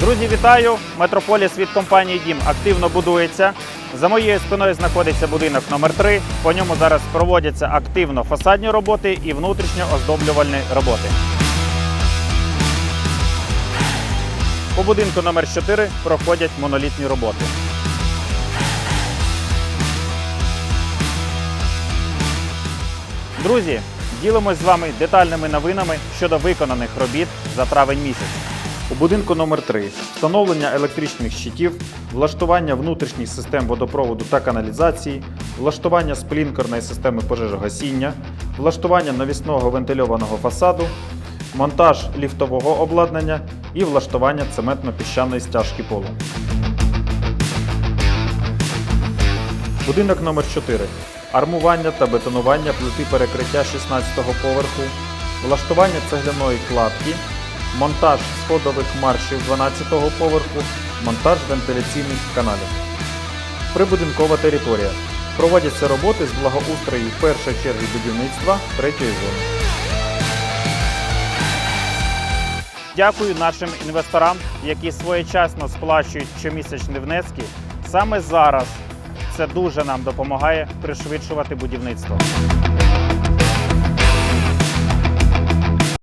Друзі, вітаю! Метрополіс від компанії Дім активно будується. За моєю спиною знаходиться будинок номер 3 По ньому зараз проводяться активно фасадні роботи і внутрішньо оздоблювальні роботи. По будинку номер 4 проходять монолітні роботи. Друзі, ділимось з вами детальними новинами щодо виконаних робіт за травень місяць. У будинку номер 3 встановлення електричних щитів, влаштування внутрішніх систем водопроводу та каналізації, влаштування сплінкерної системи пожежогасіння, влаштування навісного вентильованого фасаду, монтаж ліфтового обладнання і влаштування цементно-піщаної стяжки полу. Будинок номер 4 Армування та бетонування плити перекриття 16-го поверху, влаштування цегляної кладки, монтаж сходових маршів 12-го поверху, монтаж вентиляційних каналів. Прибудинкова територія. Проводяться роботи з благоустрою першої черги будівництва третьої зони. Дякую нашим інвесторам, які своєчасно сплачують щомісячні внески. Саме зараз це дуже нам допомагає пришвидшувати будівництво.